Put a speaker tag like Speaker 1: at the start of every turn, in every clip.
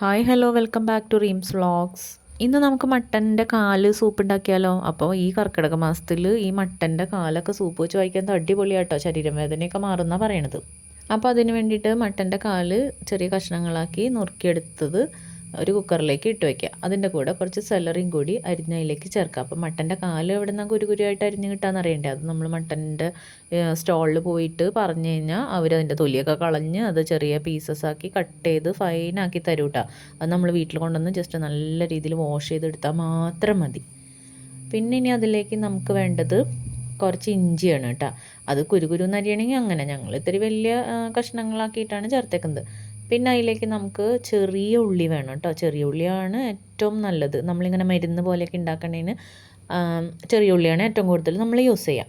Speaker 1: Hi hello welcome back to Reem's vlogs ഇന്ന് നമുക്ക് മട്ടന്റെ കാൽ സൂപ്പ് ഉണ്ടാക്കിയാലോ? അപ്പോൾ ഈ കർക്കിടക മാസത്തിൽ ഈ മട്ടന്റെ കാലൊക്കെ സൂപ്പ് വെച്ച് കഴിക്കാൻ അടിപൊളിയാട്ടോ. ശരീരം വേദനയൊക്കെ മാറുന്ന പറയണത്. അപ്പോൾ അതിന് വേണ്ടിയിട്ട് മട്ടന്റെ കാൽ ചെറിയ കഷ്ണങ്ങളാക്കി നുറുക്കിയെടുത്തത് ഒരു കുക്കറിലേക്ക് ഇട്ട് വയ്ക്കുക അതിന്റെ കൂടെ കുറച്ച് സെലറിയും കൂടി അരിഞ്ഞതിലേക്ക് ചേർക്കുക. അപ്പോൾ മട്ടന്റെ കാൽ എവിടെ നിന്നാണ് കുരു കുരുവായിട്ട് അരിഞ്ഞ് കിട്ടാന്ന് അറിയണ്ടേ? അത് നമ്മൾ മട്ടന്റെ സ്റ്റോളിൽ പോയിട്ട് പറഞ്ഞു കഴിഞ്ഞാൽ അവരതിന്റെ തൊലിയൊക്കെ കളഞ്ഞ് അത് ചെറിയ പീസസ് ആക്കി കട്ട് ചെയ്ത് ഫൈനാക്കി തരും കേട്ടോ അത് നമ്മൾ വീട്ടിൽ കൊണ്ടുവന്ന് ജസ്റ്റ് നല്ല രീതിയിൽ വാഷ് ചെയ്തെടുത്താൽ മാത്രം മതി. പിന്നെ ഇനി അതിലേക്ക് നമുക്ക് വേണ്ടത് കുറച്ച് ഇഞ്ചിയാണ് കേട്ടോ അത് കുരു നരിയണമെങ്കിൽ അങ്ങനെ. ഞങ്ങൾ ഇത്തിരി വലിയ കഷ്ണങ്ങളാക്കിയിട്ടാണ് ചേർത്തേക്കുന്നത്. പിന്നെ അതിലേക്ക് നമുക്ക് ചെറിയ ഉള്ളി വേണം കേട്ടോ. ചെറിയ ഉള്ളിയാണ് ഏറ്റവും നല്ലത്. നമ്മളിങ്ങനെ മരുന്ന് പോലെയൊക്കെ ഉണ്ടാക്കണതിന് ചെറിയ ഉള്ളിയാണ് ഏറ്റവും കൂടുതൽ നമ്മൾ യൂസ് ചെയ്യാം.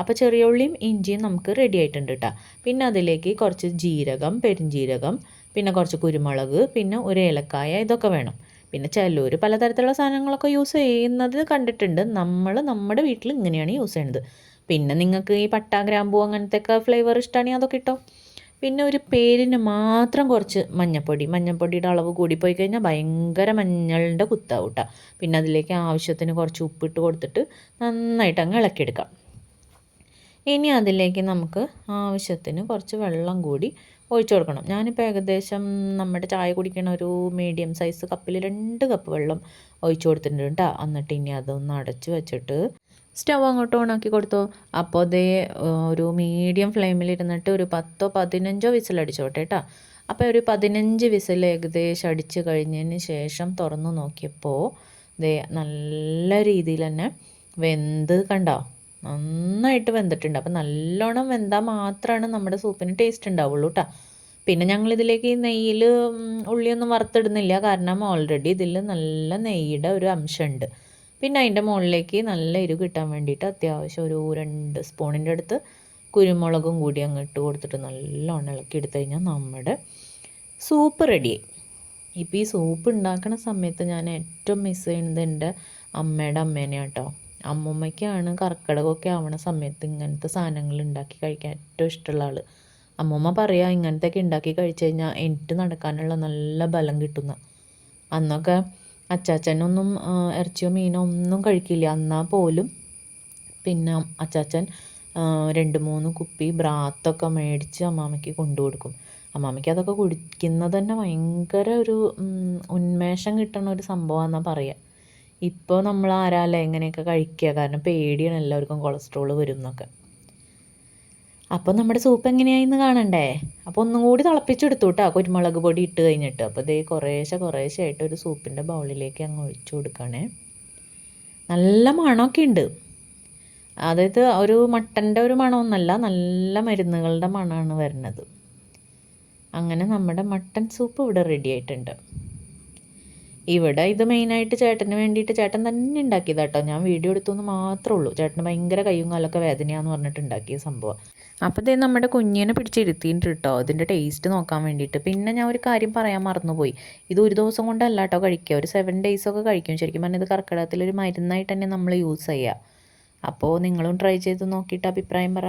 Speaker 1: അപ്പോൾ ചെറിയ ഉള്ളിയും ഇഞ്ചിയും നമുക്ക് റെഡി ആയിട്ടുണ്ട് കേട്ടോ. പിന്നെ അതിലേക്ക് കുറച്ച് ജീരകം പെരിഞ്ജീരകം പിന്നെ കുറച്ച് കുരുമുളക് പിന്നെ ഒരു ഏലക്കായ ഇതൊക്കെ വേണം. പിന്നെ ചിലർ പലതരത്തിലുള്ള സാധനങ്ങളൊക്കെ യൂസ് ചെയ്യുന്നത് കണ്ടിട്ടുണ്ട്. നമ്മൾ നമ്മുടെ വീട്ടിൽ ഇങ്ങനെയാണ് യൂസ് ചെയ്യുന്നത് പിന്നെ നിങ്ങൾക്ക് ഈ പട്ട ഗ്രാമ്പൂ അങ്ങനത്തെ ഒക്കെ ഫ്ലേവർ ഇഷ്ടമാണെങ്കിൽ അതൊക്കെ ഇട്ടോ. പിന്നെ ഒരു പേരിന് മാത്രം കുറച്ച് മഞ്ഞപ്പൊടി. മഞ്ഞപ്പൊടിയുടെ അളവ് കൂടിപ്പോയി കഴിഞ്ഞാൽ ഭയങ്കര മഞ്ഞളുടെ കുത്താവും കേട്ടോ പിന്നെ അതിലേക്ക് ആവശ്യത്തിന് കുറച്ച് ഉപ്പിട്ട് കൊടുത്തിട്ട് നന്നായിട്ട് അങ്ങ് ഇളക്കിയെടുക്കാം. ഇനി അതിലേക്ക് നമുക്ക് ആവശ്യത്തിന് കുറച്ച് വെള്ളം കൂടി ഒഴിച്ചു കൊടുക്കണം. ഞാനിപ്പോൾ ഏകദേശം നമ്മുടെ ചായ കുടിക്കണ ഒരു മീഡിയം സൈസ് കപ്പിൽ രണ്ട് കപ്പ് വെള്ളം ഒഴിച്ചു കൊടുത്തിട്ടുണ്ട് കേട്ടോ എന്നിട്ട് ഇനി അതൊന്ന് അടച്ചു വെച്ചിട്ട് സ്റ്റവ് അങ്ങോട്ട് ഓണാക്കി കൊടുത്തു. അപ്പോൾ അതേ ഒരു മീഡിയം ഫ്ലെയിമിലിരുന്നിട്ട് ഒരു പത്തോ പതിനഞ്ചോ വിസിലടിച്ചോട്ടെ കേട്ടോ അപ്പോൾ ഒരു പതിനഞ്ച് വിസിൽ ഏകദേശം അടിച്ച് കഴിഞ്ഞതിന് ശേഷം തുറന്നു നോക്കിയപ്പോൾ ദേ നല്ല രീതിയിൽ തന്നെ വെന്ത് കണ്ടോ? നന്നായിട്ട് വെന്തിട്ടുണ്ട്. അപ്പോൾ നല്ലോണം വെന്താൽ മാത്രമാണ് നമ്മുടെ സൂപ്പിന് ടേസ്റ്റ് ഉണ്ടാവുള്ളൂ കേട്ടോ പിന്നെ ഞങ്ങളിതിലേക്ക് നെയ്യിൽ ഉള്ളിയൊന്നും വറുത്തിടുന്നില്ല. കാരണം ഓൾറെഡി ഇതിൽ നല്ല നെയ്യുടെ ഒരു അംശമുണ്ട് പിന്നെ അതിന്റെ മുകളിലേക്ക് നല്ല എരിവ് കിട്ടാൻ വേണ്ടിയിട്ട് അത്യാവശ്യം ഒരു രണ്ട് സ്പൂണിന്റെ അടുത്ത് കുരുമുളകും കൂടി അങ്ങ് ഇട്ട് കൊടുത്തിട്ട് നല്ലോണം ഇളക്കി എടുത്തു കഴിഞ്ഞാൽ നമ്മുടെ സൂപ്പ് റെഡിയായി ഇപ്പോൾ ഈ സൂപ്പ് ഉണ്ടാക്കുന്ന സമയത്ത് ഞാൻ ഏറ്റവും മിസ് ചെയ്യുന്നത് എന്റെ അമ്മയുടെ അമ്മേനെയാണ് കേട്ടോ അമ്മൂമ്മയ്ക്കാണ് കർക്കിടകമൊക്കെ ആവണ സമയത്ത് ഇങ്ങനത്തെ സാധനങ്ങൾ ഉണ്ടാക്കി കഴിക്കാൻ ഏറ്റവും ഇഷ്ടമുള്ള ആൾ അമ്മൂമ്മ പറയാ ഇങ്ങനത്തെയൊക്കെ ഉണ്ടാക്കി കഴിച്ചു കഴിഞ്ഞാൽ എനിക്ക് നടക്കാനുള്ള നല്ല ബലം കിട്ടുന്ന. അന്നൊക്കെ അച്ചാച്ചനൊന്നും ഇറച്ചിയോ മീനോ ഒന്നും കഴിക്കില്ല. എന്നാൽ പോലും പിന്നെ അച്ചാച്ചൻ രണ്ട് മൂന്ന് കുപ്പി ബ്രാത്തൊക്കെ മേടിച്ച് അമ്മാമ്മയ്ക്ക് കൊണ്ടു കൊടുക്കും. അമ്മാമ്മയ്ക്ക് അതൊക്കെ കുടിക്കുന്നത് തന്നെ ഭയങ്കര ഒരു ഉന്മേഷം കിട്ടുന്ന ഒരു സംഭവമാണെന്നാണ് പറയുക ഇപ്പോൾ നമ്മൾ ആരാല്ലേ എങ്ങനെയൊക്കെ കഴിക്കുക? കാരണം പേടിയാണ് എല്ലാവർക്കും കൊളസ്ട്രോൾ വരും എന്നൊക്കെ. അപ്പോൾ നമ്മുടെ സൂപ്പ് എങ്ങനെയായിരുന്നു കാണണ്ടേ? അപ്പോൾ ഒന്നും കൂടി തിളപ്പിച്ചെടുത്തു കേട്ടോ കുരുമുളക് പൊടി ഇട്ട് കഴിഞ്ഞിട്ട്. അപ്പോൾ ഇതേ കുറേശ്ശെ കുറേശ്ശെ ആയിട്ട് ഒരു സൂപ്പിന്റെ ബൗളിലേക്ക് അങ്ങ് ഒഴിച്ചു കൊടുക്കണേ. നല്ല മണമൊക്കെ ഉണ്ട് അതായത് ഒരു മട്ടന്റെ ഒരു മണമൊന്നല്ല നല്ല മരുന്നുകളുടെ മണമാണ് വരുന്നത്. അങ്ങനെ നമ്മുടെ മട്ടൻ സൂപ്പ് ഇവിടെ റെഡി ആയിട്ടുണ്ട്. ഇവിടെ ഇത് മെയിനായിട്ട് ചേട്ടന് വേണ്ടിയിട്ട് ചേട്ടൻ തന്നെ ഉണ്ടാക്കിയതാ കേട്ടോ ഞാൻ വീഡിയോ എടുത്തുനിന്ന് മാത്രമേ ഉള്ളൂ. ചേട്ടന് ഭയങ്കര കയ്യും കാലൊക്കെ വേദനയാന്ന് പറഞ്ഞിട്ട് ഉണ്ടാക്കിയ സംഭവം. അപ്പോൾ ഇതേ നമ്മുടെ കുഞ്ഞിനെ പിടിച്ചിരുത്തിയിട്ട് കേട്ടോ ഇതിന്റെ ടേസ്റ്റ് നോക്കാൻ വേണ്ടിയിട്ട്. പിന്നെ ഞാൻ ഒരു കാര്യം പറയാൻ മറന്നുപോയി. ഇത് ഒരു ദിവസം കൊണ്ടല്ല കേട്ടോ കഴിക്കുക. ഒരു സെവൻ ഡേയ്സ് ഒക്കെ കഴിക്കും. ശരിക്കും പറഞ്ഞാൽ ഇത് ഒരു മരുന്നായിട്ട് തന്നെ നമ്മൾ യൂസ് ചെയ്യുക അപ്പോൾ നിങ്ങളും ട്രൈ ചെയ്ത് നോക്കിയിട്ട് അഭിപ്രായം പറ.